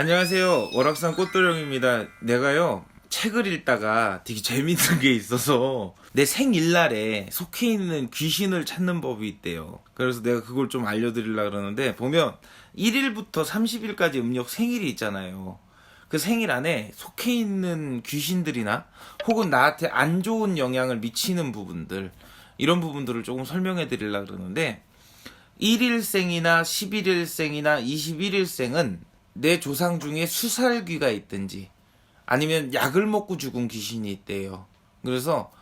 안녕하세요. 월악산 꽃도령입니다. 내가요, 책을 읽다가 되게 재밌는 게 있어서 내 생일날에 속해 있는 귀신을 찾는 법이 있대요. 그래서 내가 그걸 좀 알려드리려고 그러는데, 보면 1일부터 30일까지 음력 생일이 있잖아요. 그 생일 안에 속해 있는 귀신들이나 혹은 나한테 안 좋은 영향을 미치는 부분들, 이런 부분들을 조금 설명해 드리려고 그러는데, 1일생이나 11일생이나 21일생은 내 조상 중에 수살귀가 있든지 아니면 약을 먹고 죽은 귀신이 있대요. 그래서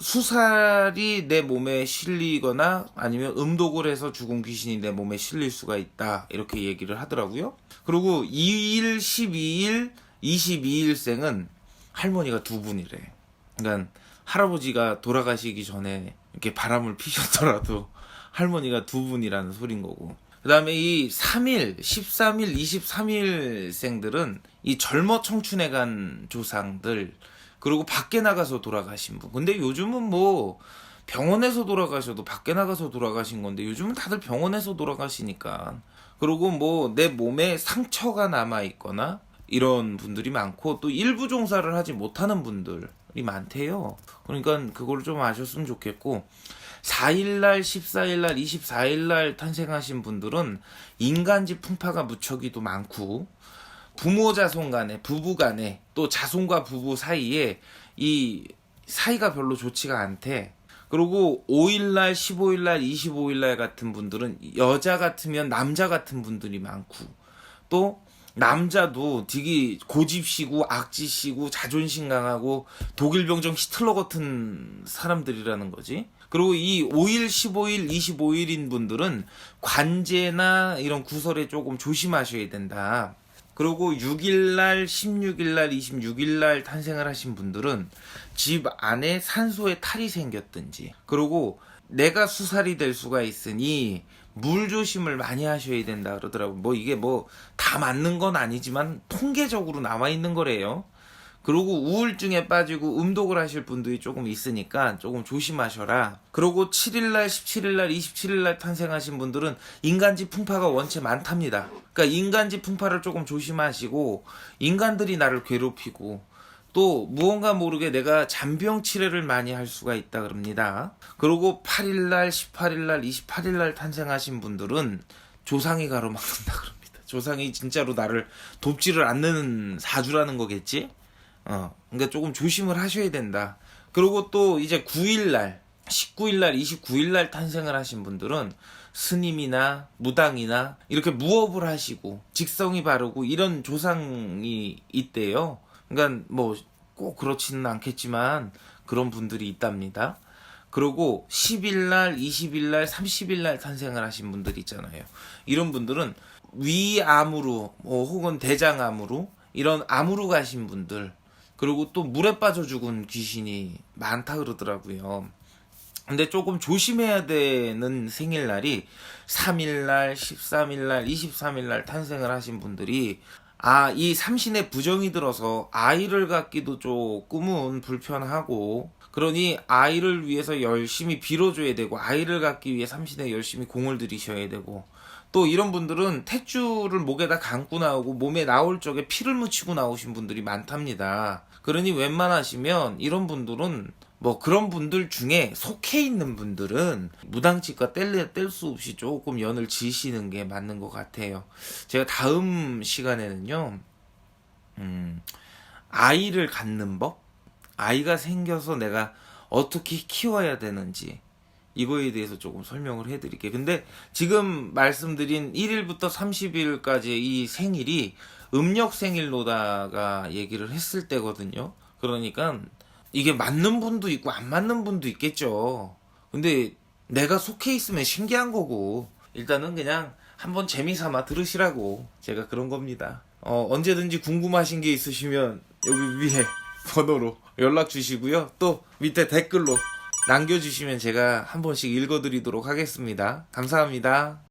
수살이 내 몸에 실리거나 아니면 음독을 해서 죽은 귀신이 내 몸에 실릴 수가 있다. 이렇게 얘기를 하더라고요. 그리고 2일, 12일, 22일생은 할머니가 두 분이래. 그러니까 할아버지가 돌아가시기 전에 이렇게 바람을 피셨더라도 할머니가 두 분이라는 소린 거고. 그 다음에 이 3일, 13일, 23일생들은 이 젊어 청춘에 간 조상들, 그리고 밖에 나가서 돌아가신 분. 근데 요즘은 뭐 병원에서 돌아가셔도 밖에 나가서 돌아가신 건데 요즘은 다들 병원에서 돌아가시니까. 그리고 뭐 내 몸에 상처가 남아 있거나 이런 분들이 많고 또 일부 종사를 하지 못하는 분들이 많대요. 그러니까 그걸 좀 아셨으면 좋겠고 4일날, 14일날, 24일날 탄생하신 분들은 인간지 풍파가 무척이도 많고 부모 자손 간에 부부 간에 또 자손과 부부 사이에 이 사이가 별로 좋지가 않대. 그리고 5일날, 15일날, 25일날 같은 분들은 여자 같으면 남자 같은 분들이 많고 또 남자도 되게 고집시고 악지시고 자존심 강하고 독일병정 히틀러 같은 사람들이라는 거지. 그리고 이 5일, 15일, 25일인 분들은 관제나 이런 구설에 조금 조심하셔야 된다. 그리고 6일날, 16일날, 26일날 탄생을 하신 분들은 집 안에 산소에 탈이 생겼든지, 그리고 내가 수살이 될 수가 있으니 물 조심을 많이 하셔야 된다 그러더라고. 뭐 이게 뭐 다 맞는 건 아니지만 통계적으로 나와 있는 거래요. 그리고 우울증에 빠지고 음독을 하실 분들이 조금 있으니까 조금 조심하셔라. 그리고 7일날, 17일날, 27일날 탄생하신 분들은 인간지 풍파가 원체 많답니다. 그러니까 인간지 풍파를 조금 조심하시고 인간들이 나를 괴롭히고 또 무언가 모르게 내가 잔병 치레를 많이 할 수가 있다 그럽니다. 그리고 8일날, 18일날, 28일날 탄생하신 분들은 조상이 가로막는다 그럽니다. 조상이 진짜로 나를 돕지를 않는 사주라는 거겠지? 어, 그러니까 조금 조심을 하셔야 된다. 그리고 또 이제 9일날, 19일날, 29일날 탄생을 하신 분들은 스님이나 무당이나 이렇게 무업을 하시고 직성이 바르고 이런 조상이 있대요. 그러니까 뭐 꼭 그렇지는 않겠지만 그런 분들이 있답니다. 그리고 10일 날, 20일 날, 30일 날 탄생을 하신 분들 있잖아요. 이런 분들은 위암으로 뭐 혹은 대장암으로 이런 암으로 가신 분들 그리고 또 물에 빠져 죽은 귀신이 많다 그러더라고요. 근데 조금 조심해야 되는 생일날이 3일날, 13일날, 23일날 탄생을 하신 분들이 아, 이 삼신에 부정이 들어서 아이를 갖기도 조금은 불편하고 그러니 아이를 위해서 열심히 빌어줘야 되고 아이를 갖기 위해 삼신에 열심히 공을 들이셔야 되고 또 이런 분들은 탯줄을 목에다 감고 나오고 몸에 나올 적에 피를 묻히고 나오신 분들이 많답니다. 그러니 웬만하시면 이런 분들은 뭐 그런 분들 중에 속해 있는 분들은 무당집과 뗄 수 없이 조금 연을 지시는 게 맞는 것 같아요. 제가 다음 시간에는요, 음, 아이를 갖는 법, 아이가 생겨서 내가 어떻게 키워야 되는지 이거에 대해서 조금 설명을 해드릴게요. 근데 지금 말씀드린 1일부터 30일까지의 이 생일이 음력 생일로다가 얘기를 했을 때거든요. 그러니까 이게 맞는 분도 있고 안 맞는 분도 있겠죠. 근데 내가 속해 있으면 신기한 거고 일단은 그냥 한번 재미삼아 들으시라고 제가 그런 겁니다. 어, 언제든지 궁금하신 게 있으시면 여기 위에 번호로 연락 주시고요. 또 밑에 댓글로 남겨주시면 제가 한 번씩 읽어드리도록 하겠습니다. 감사합니다.